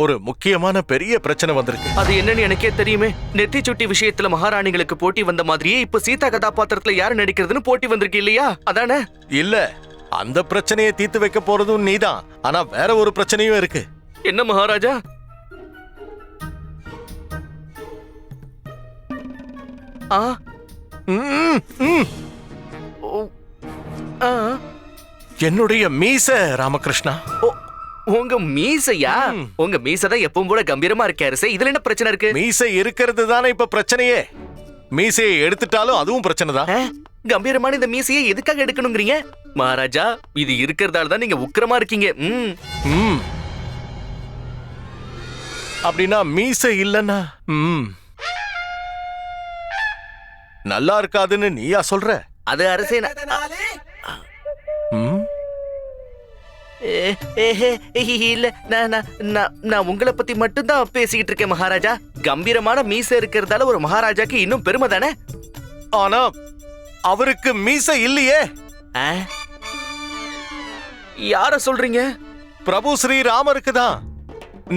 ஒரு முக்கியமான பெரிய பிரச்சனை வந்திருக்கு. அது என்னன்னு எனக்கே தெரியுமே. நெத்தி சுட்டி விஷயத்துல மகாராணிகளுக்கு போட்டி வந்த மாதிரியே இப்ப சீதா கதாபாத்திரத்துல யாரு நடிக்கிறதுன்னு போட்டி வந்திருக்கு இல்லையா? அதானே? இல்ல அந்த பிரச்சனையை தீர்த்து வைக்க போறதும் நீதான். ஆனா வேற ஒரு பிரச்சனையும் இருக்கு. என்ன மகாராஜா? ஆ. என்னுடைய மீச ராமகிருஷ்ணா. ஓ, உங்க மீசையா. உங்க மீசை தான் எப்பவும் போல கம்பீரமா இருக்காரு சார் இதுல என்ன பிரச்சனை இருக்கு? மீசை இருக்கிறது தானே இப்ப பிரச்சனையே? மீசையை எடுத்துட்டாலும் அதுவும் பிரச்சனை தான்? கம்பீரமான இந்த மீசையை எதுக்காக எடுக்கணுங்கிறீங்க? மகாராஜா இது இருக்கிறதால தான் நீங்க உக்கிரமா இருக்கீங்க. ம். ம். அப்படின்னா மீசை இல்லைன்னா ம். நல்லா இருக்காதுன்னு நீயா சொல்ற? அது அரசே இல்ல நான் உங்களை பத்தி மட்டும்தான் பேசிக்கிட்டு இருக்கேன் மகாராஜா. கம்பீரமான மீசை இருக்கிறதால ஒரு மகாராஜாக்கு இன்னும் பெருமை தானே? ஆனா அவருக்கு மீசை இல்லையே? யார சொல்றீங்க? பிரபு ஸ்ரீ ராமருக்கு தான்.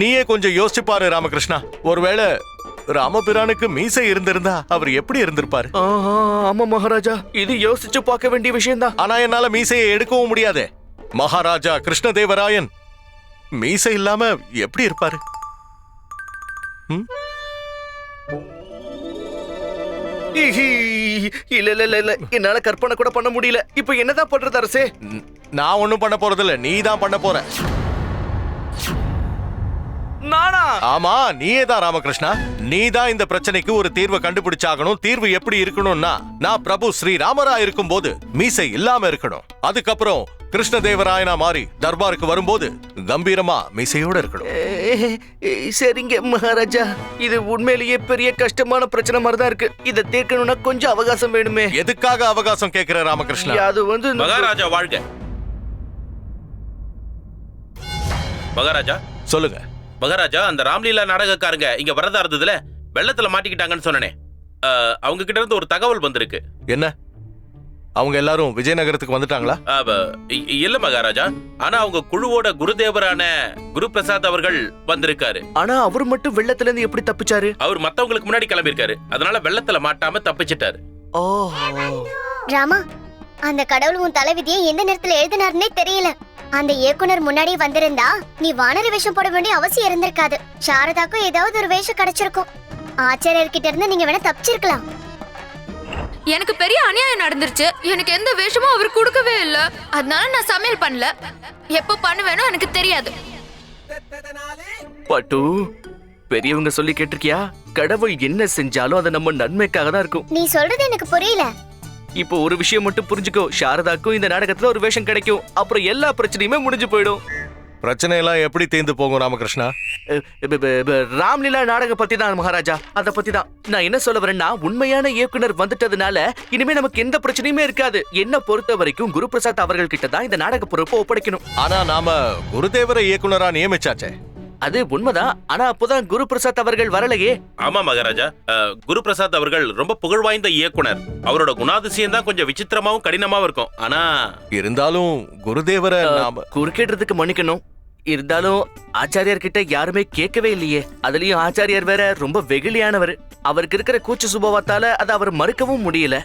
நீயே கொஞ்சம் யோசிச்சு பாரு ராமகிருஷ்ணா. ஒருவேளை ராமபிரானுக்கு மீசை இருந்திருந்தா அவர் எப்படி இருந்திருப்பாரு? ஆமா மகாராஜா. இது யோசிச்சு பார்க்க வேண்டிய விஷயம்தான். ஆனா என்னால மீசையை எடுக்கவும் முடியாதே. மகாராஜா கிருஷ்ணதேவராயன். மீசை இல்லாம எப்படி இருப்பாரு? இல்ல இல்ல இல்ல இல்ல என்னால கற்பனை கூட பண்ண முடியல. இப்போ என்னதான் பண்றது அரசே? நான் ஒண்ணும் பண்ண போறதில்ல. நீ தான் பண்ண போற. நானா? ஆமா நீயே தான் ராமகிருஷ்ணா. நீ தான் இந்த பிரச்சனைக்கு ஒரு தீர்வை கண்டுபிடிச்சாகணும். தீர்வு எப்படி இருக்கணும்னா நான் பிரபு ஸ்ரீ ராமரா இருக்கும்போது மீசை இல்லாம இருக்கணும். அதுக்கப்புறம் கிருஷ்ணதேவராயனா மாறி தர்பாருக்கு வரும்போது கம்பீரமா மீசையோட இருக்கணும். சரிங்க மகாராஜா. இது உண்மையிலேயே பெரிய கஷ்டமான பிரச்சனை மாதிரி தான் இருக்கு. இதை தீர்க்கணும்னா கொஞ்சம் அவகாசம் வேணுமே. எதுக்காக அவகாசம் கேக்குற ராமகிருஷ்ணா? அது வந்து மகாராஜா வாழ்க. மகாராஜா. சொல்லுங்க. மகாராஜா அந்த ராம்லீலா நாடகக்காரங்க இங்க வரதா இருந்ததுல வெள்ளத்துல மாட்டிக்கிட்டாங்கன்னு சொன்னனே. அவங்க கிட்ட இருந்து ஒரு தகவல் வந்திருக்கு. என்ன? அவங்க எல்லாரும் விஜயநகரத்துக்கு வந்துட்டாங்களா? இல்ல மகாராஜா. ஆனா அவங்க குழுவோட குருதேவரான குரு பிரசாத் அவர்கள் வந்திருக்காரு. ஆனா அவர் மட்டும் வெள்ளத்துல இருந்து எப்படி தப்பிச்சாரு? அவர் மத்தவங்களுக்கு முன்னாடி கிளம்பியிருக்காரு. அதனால வெள்ளத்துல மாட்டாம தப்பிச்சிட்டாரு. ஓ ராமா அந்த கடவுள் உன் தலைவிதியை எந்த நேரத்துல எழுதினாருன்னே தெரியல. அந்த இயக்குனர் முன்னாடியே வந்திருந்தா நீ வானர வேஷம் போட வேண்டிய அவசியம் இருந்திருக்காது. சாரதாக்கும் ஏதாவது ஒரு வேஷம் கிடைச்சிருக்கும். ஆச்சாரியர்கிட்ட இருந்து நீங்க வேணா தப்பிச்சிருக்கலாம். எனக்கு பெரிய அநியாயம் நடந்துருச்சு. எனக்கு எந்த வேஷமும் அவர் கொடுக்கவே இல்ல. அதனால நான் சமையல் பண்ணல. எப்போ பண்ணுவேனோ எனக்கு தெரியாது. பட்டு பெரியவங்க சொல்லி கேட்டிருக்கியா? கடவுள் என்ன செஞ்சாலும் அது நம்ம நன்மைக்காக தான் இருக்கும். நீ சொல்றது எனக்கு புரியல. இப்போ ஒரு விஷயம் மட்டும் புரிஞ்சுக்கோ. சாரதாக்கும் இந்த நாடகத்துல ஒரு வேஷம் கிடைக்கும். அப்புறம் எல்லா பிரச்சனையுமே முடிஞ்சு போயிடும். பிரச்சனை எல்லாம் எப்படி தீர்ந்து போகும் ராமகிருஷ்ணா? ராம்லீலா நாடகம் பத்தி தான் மகாராஜா. அத பத்தி தான் நான் என்ன சொல்ல வரேன்னா உண்மையான இயக்குனர் வந்துட்டதுனால இனிமே நமக்கு எந்த பிரச்சனையுமே இருக்காது. என்ன பொறுத்த வரைக்கும் குரு பிரசாத் அவர்கள் கிட்ட தான் இந்த நாடக பொறுப்பை ஒப்படைக்கணும். ஆனா நாம குருதேவரை இயக்குனரா நியமிச்சாச்சே. அது உண்மைதான் ஆனா அப்போதான் குரு பிரசாத் அவர்கள் வரலையே. ஆமா மகாராஜா. அஹ், குரு பிரசாத் அவர்கள் ரொம்ப புகழ் வாய்ந்த இயக்குனர். அவரோட குணாதிசயம் தான் கொஞ்சம் விசித்திரமாவும் கடினமாவும் இருக்கும். ஆனா இருந்தாலும் குருதேவரை நாம குறுக்கிடுறதுக்கு மன்னிக்கணும். இருந்தாலும் ஆச்சாரியார் கிட்ட யாருமே கேட்கவே இல்லையே. அதுலயும் ஆச்சாரியார் வேற ரொம்ப வெகுளியானவர். அவருக்கு இருக்கிற கூச்ச சுபாவத்தால அதை அவர் மறுக்கவும் முடியல.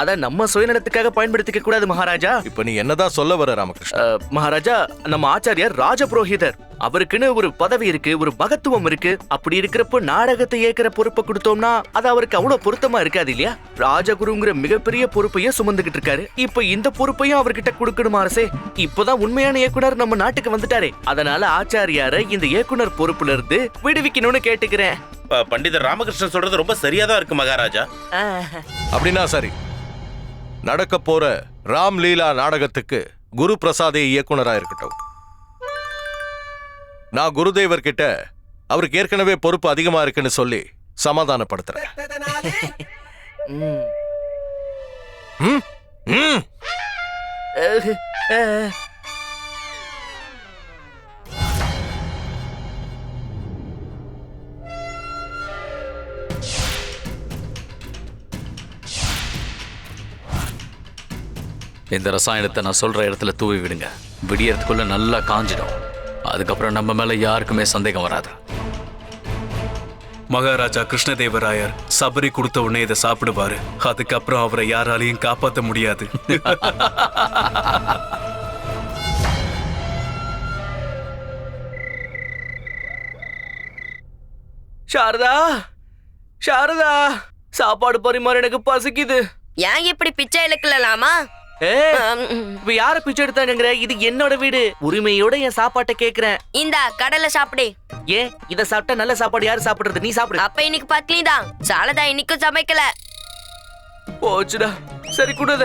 அத நம்ம சுயநலத்துக்காக பயன்படுத்திக்க கூடாது மகாராஜா. இப்ப நீ என்னதான் சொல்ல வர ராமகிருஷ்ணா? மகாராஜா நம்ம ஆச்சாரியார் ராஜபுரோஹிதர் அவருக்குன்னு ஒரு பதவி இருக்கு ஒரு மகத்துவம் இருக்கு. அப்படி இருக்கிறப்போ நாடகத்தை ஏற்கிற பொறுப்பை கொடுத்தோம்னா அது அவருக்கு அவ்வளவு பொருத்தமா இருக்காது இல்லையா? ராஜகுருங்கிற மிகப்பெரிய பொறுப்பையும் சுமந்துகிட்டு இருக்காரு. இப்ப இந்த பொறுப்பையும் அவர்கிட்ட கொடுக்கணுமா அரசே? இப்பதான் உண்மையான இயக்குனர் நம்ம நாட்டுக்கு வந்துட்டாரே. அதனால ஆச்சாரியார இந்த இயக்குனர் பொறுப்புல இருந்து விடுவிக்கணும்னு கேட்டுக்கிறேன். பண்டிதர் ராமகிருஷ்ணன் சொல்றது ரொம்ப சரியா தான் இருக்கு மகாராஜா. அப்படின்னா சரி நடக்க போற ராம் லீலா நாடகத்துக்கு குரு பிரசாதே இயக்குனரா இருக்கட்டும் நான் குருதேவர் கிட்ட அவருக்கு ஏற்கனவே பொறுப்பு அதிகமா இருக்குன்னு சொல்லி சமாதானப்படுத்துறேன் ம். ம்? இந்த ரசாயனத்தை நான் சொல்ற இடத்துல தூவி விடுங்க. விடியறதுக்குள்ள நல்லா காஞ்சிடும். அதுக்கப்புறம் நம்ம மேல யாருக்குமே சந்தேகம் வராது. மகாராஜா கிருஷ்ணதேவராயர் சபரி கொடுத்த உடனே இதை சாப்பிடுவாரு. அதுக்கப்புறம் அவரை யாராலையும் காப்பாத்த முடியாது. சாரதா! சாரதா! சாப்பாடு பரிமாற எனக்கு பசிக்குது. ஏன் இப்படி பிச்சை இழுக்கலாமா? இப்ப யார பிச்சை எடுத்தாங்கங்கிற இது என்னோட வீடு. உரிமையோட என் சாப்பாட்டை கேக்குறேன். இந்த கடலை சாப்பிடு. ஏன் இத சாப்பிட்டா நல்ல சாப்பாடு யாரு சாப்பிடுறது? நீ சாப்பிடு. அப்ப இன்னைக்கு பத்னி தான். சாலதா இன்னைக்கும் சமைக்கல. போச்சுடா. சரி குடுத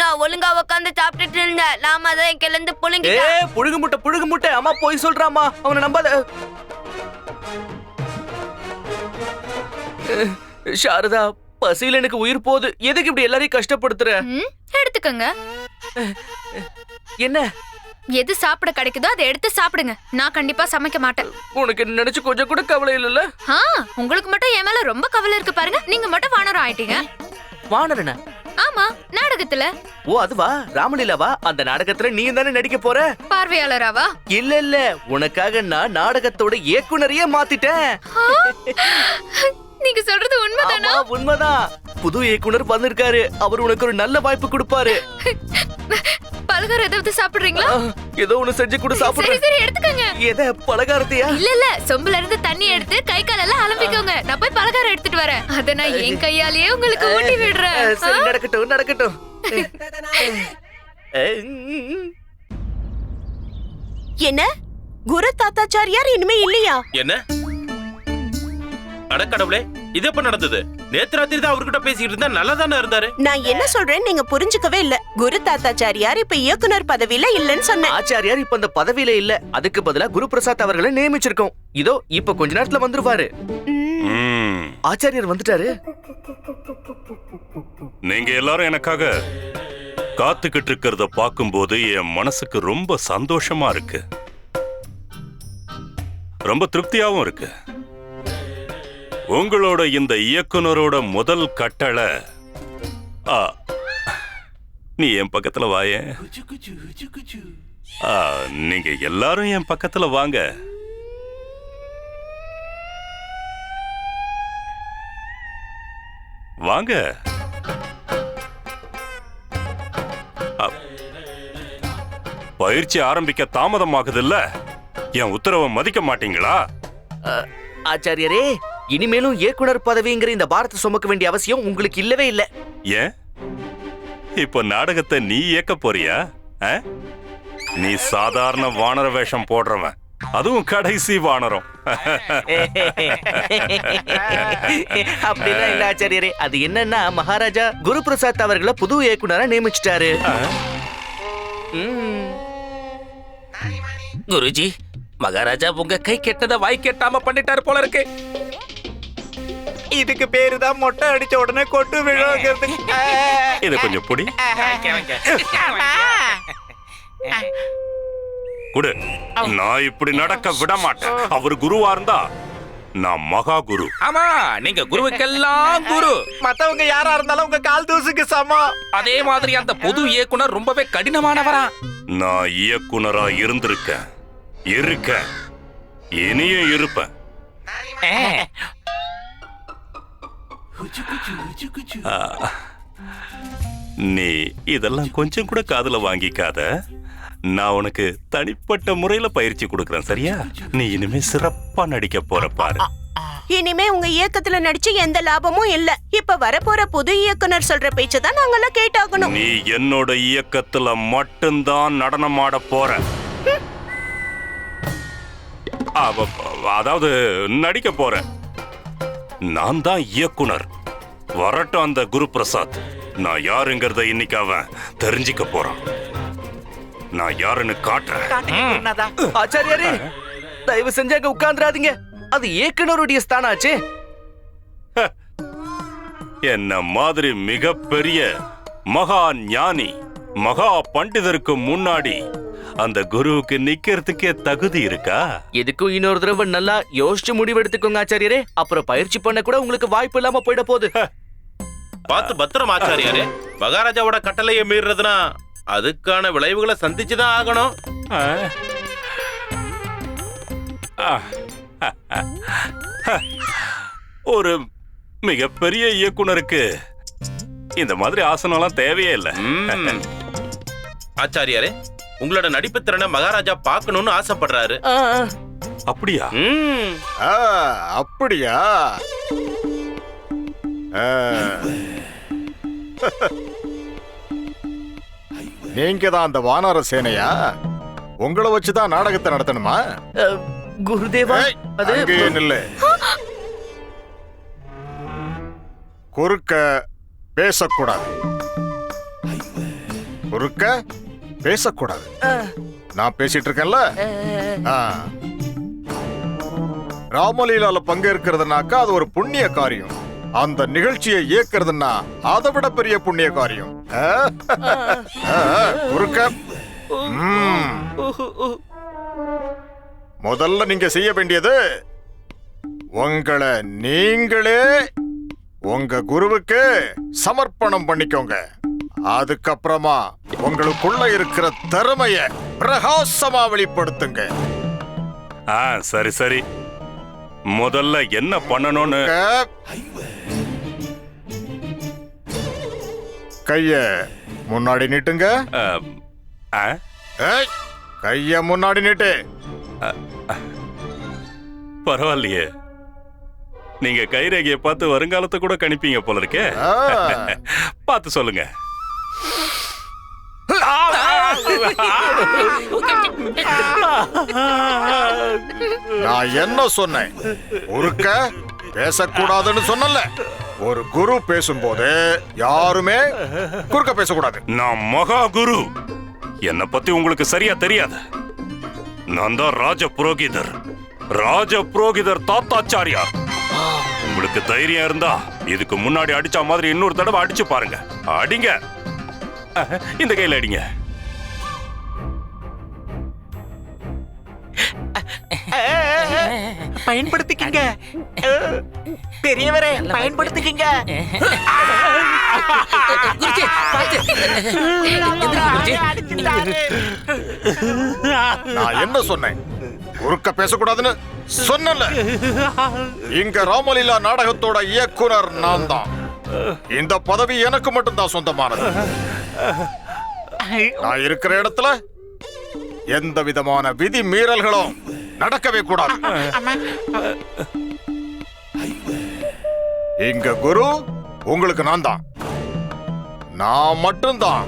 நான் ஒழுங்கா உட்காந்து சாப்பிட்டுட்டு இருந்தேன். நாம தான் கிளந்து ஏ புழுங்கிட்டேன் புழுகு முட்டை புழுகு முட்டை. அம்மா போய் சொல்றாமா அவனை நம்பாத. சாரதா பசியில எனக்கு உயிர் போகுது. எதுக்கு இப்படி எல்லாரையும் கஷ்டப்படுத்துற? எடுத்துக்கோங்க. என்ன? எது சாப்பிட கிடைக்குதோ அதை எடுத்து சாப்பிடுங்க. நான் கண்டிப்பா சமைக்க மாட்டேன். உனக்கு நினைச்சு கொஞ்சம் கூட கவலை இல்லைல்ல? ஆ உங்களுக்கு மட்டும் என் மேல ரொம்ப கவலை இருக்கு பாருங்க. நீங்க மட்டும் வானரம் ஆயிட்டீங்க. வானரனா? ஆமா நாடகத்துல. ஓ அதுவா? ராமலீலாவா? அந்த நாடகத்துல நீ தானே நடிக்க போற? பார்வையாளராவா? இல்ல இல்ல. உனக்காக நான் நாடகத்தோட இயக்குனரையே மாத்திட்டேன். நீங்க சொல்றது உண்மைதானா? ஆமா உண்மைதான். புது இயக்குனர் வந்திருக்காரு. அவர் உனக்கு ஒரு நல்ல வாய்ப்பு கொடுப்பாரு. பலகாரம் ஏதாவது சாப்பிடுறீங்களா? ஏதோ ஒண்ணு செஞ்சு கூட சரி சாப்பிடுறேன் சரி எடுத்துக்கோங்க. எத பலகாரத்தையா? இல்ல இல்ல சொம்புல இருந்து தண்ணி எடுத்து கை கால் எல்லாம் அலம்பிக்கோங்க. நான் போய் பலகாரம் எடுத்துட்டு வரேன். அத நான் என் கையாலேயே உங்களுக்கு ஊட்டி விடுறேன். சரி? நடக்கட்டும் நடக்கட்டும். என்ன? குரு தாத்தாச்சாரியார் இனிமே இல்லையா? என்ன? அடக்கடவுளே இது எப்ப நடந்தது? நேத்து ராத்திரி தான் அவர்கிட்ட பேசிக்கிட்டு இருந்தா நல்லா தானே இருந்தாரு? நான் என்ன சொல்றேன் நீங்க புரிஞ்சுக்கவே இல்ல. குரு தாத்தாச்சாரியார் இப்ப இயக்குனர் பதவியில இல்லன்னு சொன்னேன். ஆச்சாரியார் இப்ப அந்த பதவியில இல்ல. அதுக்கு பதிலா குரு பிரசாத் அவர்களை நியமிச்சிருக்கோம். இதோ இப்ப கொஞ்ச நேரத்துல வந்துருவாரு ஆச்சாரியார் வந்துட்டாரு. நீங்க எல்லாரும் எனக்காக காத்துக்கிட்டு இருக்கிறத பார்க்கும்போது என் மனசுக்கு ரொம்ப சந்தோஷமா இருக்கு. ரொம்ப திருப்தியாவும் இருக்கு. உங்களோட இந்த இயக்குனரோட முதல் கட்டளை. ஆ, நீ என் பக்கத்துல வாயேன் ஆ, நீங்க எல்லாரும் என் பக்கத்துல வாங்க. வாங்க. அப்- பயிற்சி ஆரம்பிக்க தாமதமாகுதுல்ல? என் உத்தரவை மதிக்க மாட்டீங்களா? ஆச்சாரியரே இனிமேலும் இயக்குனர் பதவிங்கிற இந்த பாரத்தை சுமக்க வேண்டிய அவசியம் உங்களுக்கு இல்லவே இல்ல. ஏன்? இப்ப நாடகத்தை நீ இயக்க போறியா? நீ சாதாரண வானர வேஷம் போடுறவன். அதுவும் கடைசி வானரம். அப்படிலாம் இல்ல ஆச்சாரியரே? அது என்னன்னா மகாராஜா குரு பிரசாத் அவர்களை புது இயக்குனரா நியமிச்சிட்டாரு. ம். குருஜி மகாராஜா உங்க கை கெட்டத வாய் கெட்டாம பண்ணிட்டாரு போல இருக்கு. இதுக்கு பேரு தான் மொட்டை அடிச்ச உடனே கொட்டு விழுங்கிறது இத கொஞ்சம் பொடி. குடு. நான் இப்படி நடக்க விட மாட்டேன். அவர் குருவா இருந்தா நான் மகா குரு. ஆமா நீங்க குருவுக்கெல்லாம் குரு. மத்தவங்க யாரா இருந்தாலும் உங்க கால் தூசுக்கு சமம். அதே மாதிரி அந்த புது இயக்குனர் ரொம்பவே கடினமானவரா. நான் இயக்குனரா இருந்திருக்கேன். இருக்கேன். இனியும் இருப்பேன். நீ இதெல்லாம் கொஞ்சம் கூட காதுல வாங்கிக்காத. நான் உனக்கு தனிப்பட்ட முறையில பயிற்சி கொடுக்கறேன் சரியா? நீ இனிமே சிறப்பா நடிக்க போற பாரு. இனிமே உங்க இயக்கத்துல நடிச்சு எந்த லாபமும் இல்ல. இப்ப வரப்போற புது இயக்குனர் சொல்ற பேச்சை தான் நாங்கெல்லாம் கேட்டாகணும். நீ என்னோட இயக்கத்துல மட்டும்தான் நடனமாட போற. அதாவது நடிக்க போற. நான் தான் இயக்குனர். வரட்டும் அந்த குரு பிரசாத் நான் யாருங்கிறத இன்னைக்கு அவன் தெரிஞ்சுக்க போறான். நான் யாருன்னு காட்டுறேன். ஆச்சாரியாரே தயவு செஞ்சு அங்க உட்கார்ந்துராதீங்க அது இயக்குனருடைய ஸ்தானம் ஆச்சே என்ன மாதிரி மிகப்பெரிய மகா ஞானி மகா பண்டிதருக்கு முன்னாடி அந்த குருவுக்கு நிக்கிறதுக்கே தகுதி இருக்கா? எதுக்கும் இன்னொரு தடவை நல்லா யோசிச்சு முடிவு எடுத்துக்கோங்க ஆச்சாரியரே. அப்புறம் பயிற்சி பண்ண கூட உங்களுக்கு வாய்ப்பு இல்லாம போயிட போகுது. பார்த்து பத்திரம் ஆச்சாரியாரு. மகாராஜாவோட கட்டளையை மீறுறதுனா அதுக்கான விளைவுகளை சந்திச்சுதான் ஆகணும். ஆ? ஆ. ஒரு மிகப்பெரிய இயக்குனருக்கு இந்த மாதிரி ஆசனம்லாம் தேவையே இல்லை. ஆச்சாரியாரே உங்களோட நடிப்பு திறனை மகாராஜா பார்க்கணும்னு ஆசைப்படுறாரு. அப்படியா? ம். ஆ, அப்படியா? ஆ. நீங்க தான் அந்த வானர சேனையா? உங்களை வச்சுதான் நாடகத்தை நடத்தணுமா? அ, குருதேவா? ஏய், அது அங்கேயே நில்லு. குறுக்க பேசக்கூடாது. குறுக்க பேசக்கூடாது. நான் பேசிட்டு இருக்கேன்ல ஆ. ராமலீலால பங்கேற்கிறதுனாக்கா அது ஒரு புண்ணிய காரியம். அந்த நிகழ்ச்சியை இயக்குறதுன்னா அதை விட பெரிய புண்ணிய காரியம். முதல்ல நீங்க செய்ய வேண்டியது உங்களை நீங்களே உங்க குருவுக்கு சமர்ப்பணம் பண்ணிக்கோங்க. அதுக்கப்புறமா உங்களுக்குள்ள இருக்கிற திறமைய பிரகாசமா வெளிப்படுத்துங்க. ஆ சரி சரி. முதல்ல என்ன பண்ணணும்னு கைய முன்னாடி நீட்டுங்க. கைய முன்னாடி நீட்டு. பரவாயில்லையே. நீங்க கைரேகையை பார்த்து வருங்காலத்தை கூட கணிப்பீங்க போல இருக்கே. பார்த்து சொல்லுங்க. நான் என்ன சொன்னேன்? குறுக்க பேசக்கூடாதுன்னு சொன்னல ஒரு குரு பேசும்போது யாருமே குறுக்க பேசக்கூடாது. நான் மகா குரு. என்னை பத்தி உங்களுக்கு சரியா தெரியாது. நான் தான் ராஜ புரோகிதர். ராஜ புரோகிதர் தாத்தாச்சாரியார். உங்களுக்கு தைரியம் இருந்தா இதுக்கு முன்னாடி அடிச்ச மாதிரி இன்னொரு தடவை அடிச்சு பாருங்க. அடிங்க. இந்த கையில் அடிங்க. பயன்படுத்திக்கிங்க. பெரியவரே பயன்படுத்திக்கிங்க. நான் என்ன சொன்னேன்? குறுக்க பேசக்கூடாதுன்னு சொன்னல இங்க ராமலீலா நாடகத்தோட இயக்குனர் நான் தான். இந்த பதவி எனக்கு மட்டும்தான் சொந்தமானது. நான் இருக்கிற இடத்துல எந்த விதமான விதி மீறல்களும் நடக்கவே கூடாது. இங்க குரு உங்களுக்கு நான் தான். நான் மட்டும்தான்.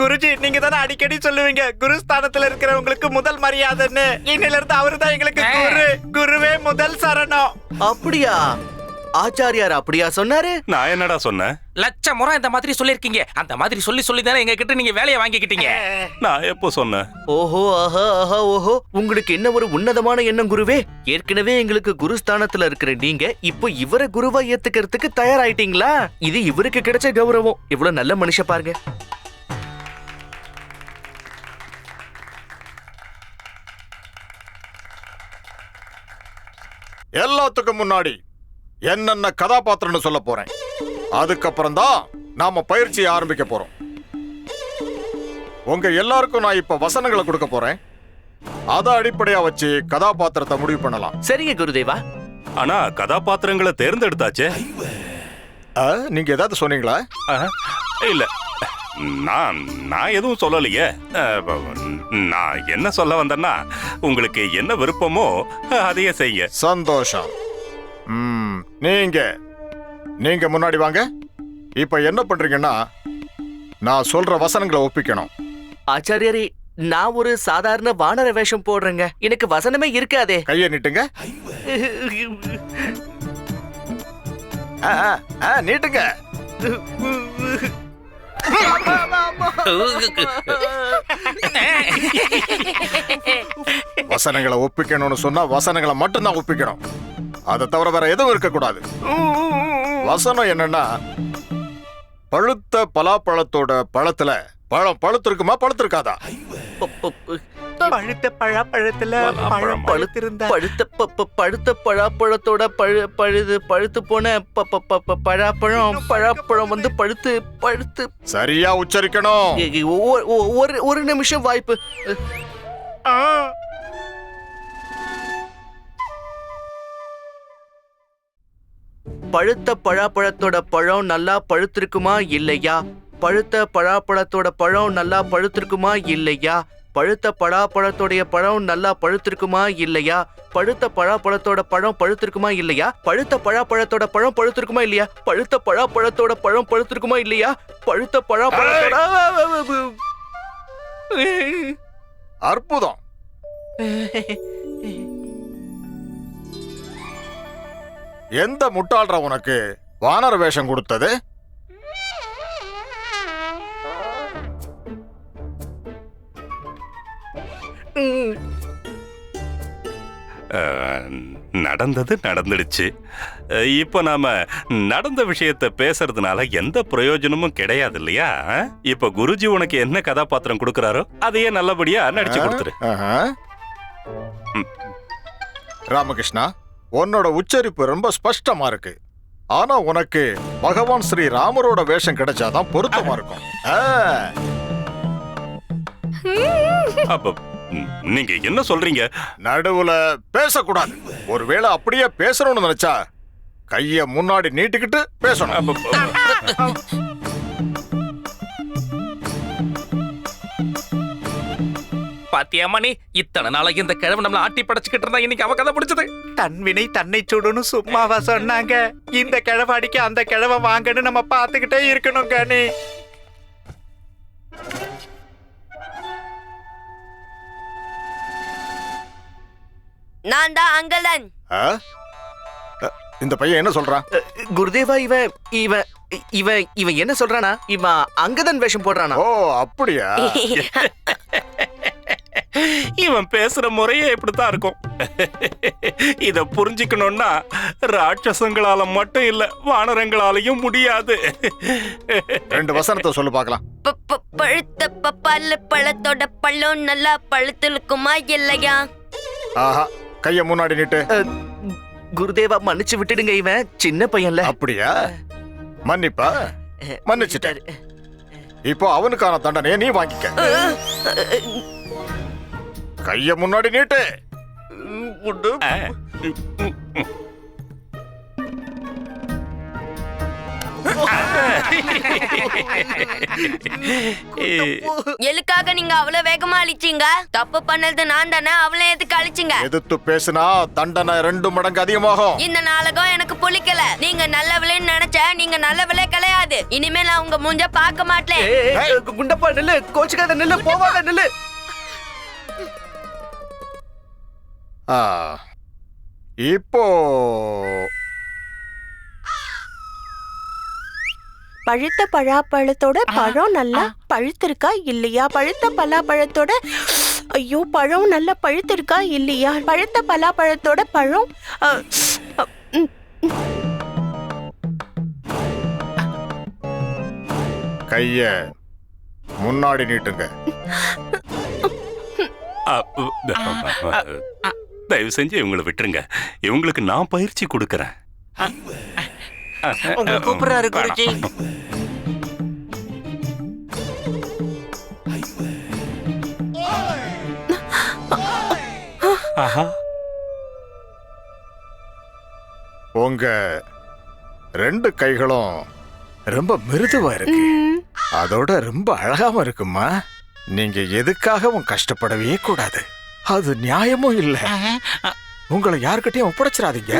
குருஜி நீங்க தானே அடிக்கடி சொல்லுவீங்க குருஸ்தானத்துல இருக்கிறவங்களுக்கு முதல் மரியாதைன்னு. இன்னில இருந்து அவரு தான் எங்களுக்கு குரு. குருவே முதல் சரணம். அப்படியா? ஆச்சாரியார் அப்படியா சொன்னாரு? நான் என்னடா சொன்னேன்? லட்ச முறை இந்த மாதிரி சொல்லிருக்கீங்க அந்த மாதிரி சொல்லி சொல்லி தானே எங்க கிட்ட நீங்க வேலையை வாங்கிக்கிட்டீங்க. நான் எப்போ சொன்னேன்? ஓஹோ ஆஹா ஆஹா ஓஹோ. உங்களுக்கு என்ன ஒரு உன்னதமான எண்ணம் குருவே? ஏற்கனவே எங்களுக்கு குருஸ்தானத்துல இருக்கிற நீங்க இப்போ இவரை குருவா ஏத்துக்கிறதுக்கு தயாராயிட்டீங்களா? இது இவருக்கு கிடைச்ச கௌரவம். இவ்வளவு நல்ல மனுஷ பாருங்க. எல்லாத்துக்கும் முன்னாடி என்னென்ன கதாபாத்திரம்னு சொல்ல போறேன். அதுக்கப்புறம் தான் நாம பயிற்சியை ஆரம்பிக்க போறோம். உங்க எல்லாருக்கும் நான் இப்ப வசனங்களை கொடுக்க போறேன். அதை அடிப்படையா வச்சு கதாபாத்திரத்தை முடிவு பண்ணலாம். சரிங்க குருதேவா. ஆனா கதாபாத்திரங்களை தேர்ந்தெடுத்தாச்சே? ஆ, நீங்க ஏதாவது சொன்னீங்களா? அஹ், இல்ல. நான் நான் எதுவும் சொல்லலையே. அஹ், நான் என்ன சொல்ல வந்தேன்னா உங்களுக்கு என்ன விருப்பமோ அதையே செய்ய சந்தோஷம். நீங்க. நீங்க முன்னாடி வாங்க. இப்ப என்ன பண்றீங்கன்னா நான் சொல்ற வசனங்களை ஒப்பிக்கணும். ஆச்சாரியாரே நான் ஒரு சாதாரண வானர வேஷம் போடுறேங்க. எனக்கு வசனமே இருக்காதே. கையை நீட்டுங்க. நீட்டுங்க. வசனங்களை ஒப்பிக்கணும்னு சொன்னா வசனங்களை மட்டும்தான் ஒப்பிக்கணும். அதை தவிர வேற எதுவும் இருக்கக்கூடாது. வசனம் என்னன்னா பழுத்த பலாப்பழத்தோட பழத்துல பழம் பழுத்திருக்குமா பழுத்திருக்காதா? பழுத்த பழாப்பழத்துல பழம் பழுத்திருந்தா பழுத்த பழுத்த பழாப்பழத்தோட பழு பழுது பழுத்து போன ப- ப- ப- ப- பழாப்பழம் பழாப்பழம் வந்து பழுத்து பழுத்து சரியா உச்சரிக்கணும். ஒரு ஒரு நிமிஷம் வாய்ப்பு. பழுத்த பழாப்பழத்தோட பழம் நல்லா பழுத்திருக்குமா இல்லையா? பழுத்த பழாப்பழத்தோட பழம் நல்லா பழுத்திருக்குமா இல்லையா? பழுத்த பழாப்பழத்தோடைய பழம் நல்லா பழுத்திருக்குமா இல்லையா? பழுத்த பழாப்பழத்தோட பழம் பழுத்திருக்குமா இல்லையா? பழுத்த பழாப்பழத்தோட பழம் பழுத்திருக்குமா இல்லையா? பழுத்த பழாப்பழத்தோட பழம் பழுத்திருக்குமா இல்லையா? பழுத்த பழாப்பழத்தோட அற்புதம். எந்த முட்டாள்ற உனக்கு? வானர வேஷம் கொடுத்தது? நடந்தது நடந்துடுச்சு. இப்போ நாம நடந்த விஷயத்த பேசுறதுனால எந்த பிரயோஜனமும் கிடையாது இல்லையா? இப்போ குருஜி உனக்கு என்ன கதாபாத்திரம் கொடுக்கறாரோ அதையே நல்லபடியா நடிச்சு கொடுத்துரு. ராமகிருஷ்ணா உன்னோட உச்சரிப்பு ரொம்ப ஸ்பஷ்டமா இருக்கு. ஆனா உனக்கு பகவான் ஸ்ரீ ராமரோட வேஷம் கிடைச்சாதான் பொருத்தமா இருக்கும். அப்ப ம், நீங்க என்ன சொல்றீங்க? நடுவுல பேசக்கூடாது. ஒருவேளை அப்படியே பேசணும்னு நினைச்சா கைய முன்னாடி நீட்டிக்கிட்டு பேசணும். அப்ப- பாத்தியாமா நீ? இத்தனை நாளைக்கு இந்த கிழமை நம்மள ஆட்டி படைச்சுக்கிட்டு இருந்தா இன்னைக்கு அவ கதை பிடிச்சது தன்வினை தன்னை சுடுன்னு சும்மாவா சொன்னாங்க. இந்த கிழவாடிக்கு அந்த கிழவ வாங்கன்னு நம்ம பார்த்துக்கிட்டே இருக்கணும் கனி. நான் தான் அங்கலன் இந்த பையன் என்ன சொல்றான்? குருதேவா இவன் இவன் இவன் இவன் என்ன சொல்றானா? இவன் அங்கதன் வேஷம் போடுறானா? ஓ அப்படியா? இவன் பேசுற முறையே இப்படித்தான் இருக்கும். இத புரிஞ்சுக்கணும்னா ராட்சசங்களால மட்டும் இல்ல வானரங்களாலையும் முடியாது. ரெண்டு வசனத்தை சொல்லு பார்க்கலாம். பழுத்த ப- பல்லு பழத்தோட பழம் நல்லா பழுத்திருக்குமா இல்லையா? ஆஹா கைய முன்னாடி நீட்டு. குருதேவா மன்னிச்சு விட்டுடுங்க இவன் சின்ன பையன்ல. அப்படியா? மன்னிப்பா? மன்னிச்சிட்டேன். இப்போ அவனுக்கான தண்டனையை நீ வாங்கிக்க. கைய முன்னாடி நீட்டு. எதுக்காக நீங்க அவ்வளவு வேகமா அழிச்சீங்க? தப்பு பண்ணது நான் தானே அவளை எதுக்கு அழிச்சீங்க? எதிர்த்து பேசினா தண்டனை ரெண்டு மடங்கு அதிகமாகும். இந்த நாடகம் எனக்கு புளிக்கல. நீங்க நல்லவளேன்னு நினைச்ச நீங்க நல்லவளே கிடையாது. இனிமே நான் உங்க மூஞ்ச பார்க்க மாட்டேன். குண்டப்பா நில்லு கோச்சுக்காத நில்லு போவாத நில்லு. இப்போ பழுத்த பழாப்பழத்தோட பழம் நல்லா பழுத்திருக்கா இல்லையா? பழுத்த பலாப்பழத்தோட ஐயோ பழம் நல்லா பழுத்திருக்கா இல்லையா? பழுத்த பலாப்பழத்தோட பழம் கைய முன்னாடி நீட்டுங்க. அ- தயவு செஞ்சு இவங்களை விட்டுருங்க. இவங்களுக்கு நான் பயிற்சி கொடுக்கறேன். உங்களை கூப்பிடுறாரு குருஜி. ஆஹா. உங்க ரெண்டு கைகளும் ரொம்ப மிருதுவா இருக்கு. அதோட ரொம்ப அழகாவும் இருக்குமா நீங்க எதுக்காகவும் கஷ்டப்படவே கூடாது. அது நியாயமும் இல்ல? உங்களை யார்கிட்டயும் ஒப்படைச்சிடாதீங்க.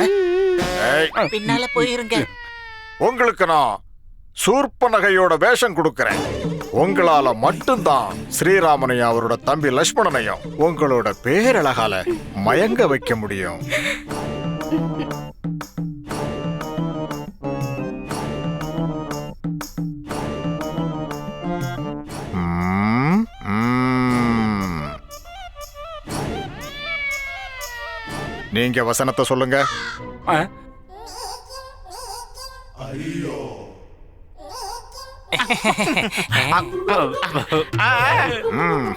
பின்னால போயிருங்க. உங்களுக்கு நான் சூர்பனகையோட வேஷம் கொடுக்கறேன். உங்களால மட்டும்தான் ஸ்ரீராமனையும் அவரோட தம்பி லட்சுமணனையும் உங்களோட பேரழகால மயங்க வைக்க முடியும். நீங்க வசனத்தை சொல்லுங்க. ம்.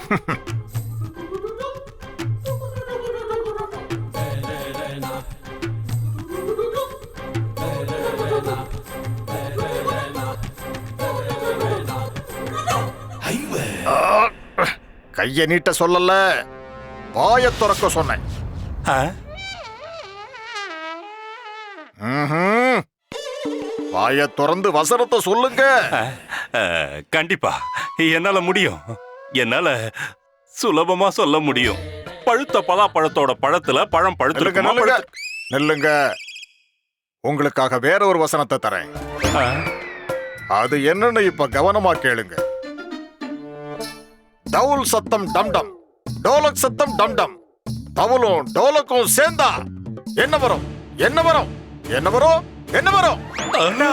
ஆ, கையை நீட்ட சொல்லல. வாயை திறக்க சொன்னேன். ஆ? வாய திறந்து வசனத்தை சொல்லுங்க. கண்டிப்பா. என்னால முடியும். என்னால சுலபமா சொல்ல முடியும். பழுத்த பலாப்பழத்தோட பழத்துல பழம் பழுத்து- நில்லுங்க. உங்களுக்காக வேற ஒரு வசனத்தை தரேன். அது என்னன்னு இப்ப கவனமா கேளுங்க. டவுல் சத்தம் டம் டம். டோலக் சத்தம் டம் டம். தவுலும் டோலக்கும் சேர்ந்தா. என்ன வரும்? என்ன வரும்? என்ன வரும்? என்ன வரும் ஆ.